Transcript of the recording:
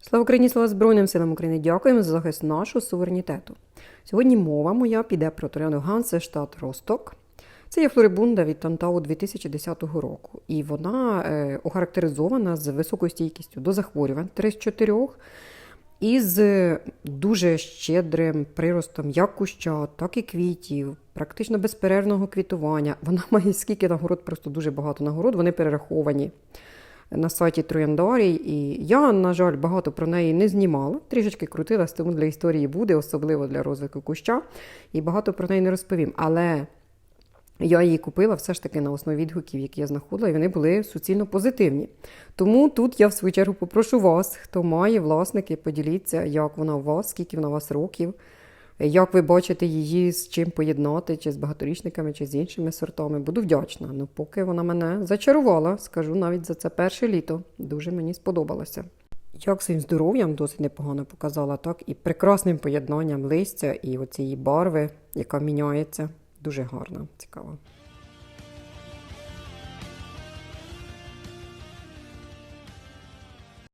Слава Україні, слава Збройним силам України! Дякуємо за захист нашого суверенітету. Сьогодні мова моя піде про троянду Гансе штат Росток. Це є флорибунда від Тантау 2010 року, і вона е, охарактеризована з високою стійкістю до захворювань 3 з 4 і з дуже щедрим приростом як куща, так і квітів, практично безперервного квітування. Вона має скільки нагород, просто дуже багато нагород, вони перераховані на сайті Трояндарій. І я, на жаль, багато про неї не знімала. Трішечки крутилась, тому для історії буде, особливо для розвитку куща. І багато про неї не розповім. Але я її купила все ж таки на основі відгуків, які я знаходила, і вони були суцільно позитивні. Тому тут я в свою чергу попрошу вас, хто має власники, поділіться, як вона у вас, скільки вона у вас років, як ви бачите її, з чим поєднати, чи з багаторічниками, чи з іншими сортами. Буду вдячна. Ну, поки вона мене зачарувала, скажу навіть за це перше літо. Дуже мені сподобалося. Як своїм здоров'ям досить непогано показала, так і прекрасним поєднанням листя і оцієї барви, яка міняється. Дуже гарна, цікава.